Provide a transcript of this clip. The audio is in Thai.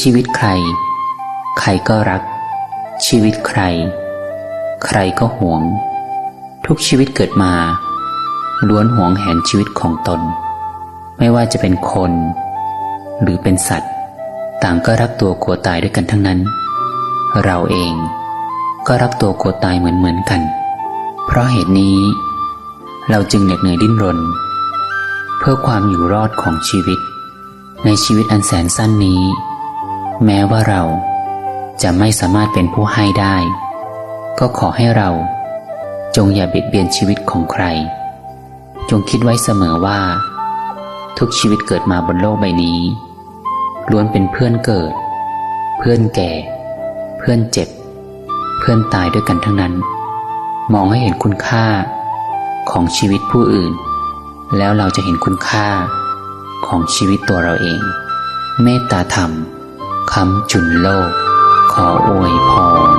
ชีวิตใคร ใครก็รัก ชีวิตใคร ใครก็หวง ทุกชีวิตเกิดมา ล้วนหวงแหนชีวิตของตน ไม่ว่าจะเป็นคน หรือเป็นสัตว์ ต่างก็รักตัวกลัวตายด้วยกันทั้งนั้น เราเองก็รักตัวกลัวตายเหมือนเหมือนกัน เพราะเหตุนี้ เราจึงเหน็ดเหนื่อยดิ้นรน เพื่อความอยู่รอดของชีวิต ในชีวิตอันแสนสั้นนี้ แม้ว่าเราจะไม่สามารถเป็นผู้ให้ได้ ก็ขอให้เรา จงอย่าเบียดเบียนชีวิตของใคร จงคิดไว้เสมอว่า ทุกชีวิตเกิดมาบนโลกใบนี้ ล้วนเป็นเพื่อนเกิด เพื่อนแก่ เพื่อนเจ็บ เพื่อนตายด้วยกันทั้งนั้น มองให้เห็นคุณค่าของชีวิตผู้อื่น แล้วเราจะเห็นคุณค่าของชีวิตตัวเราเอง เมตตาธรรม คำจุนโลก ขออวยพร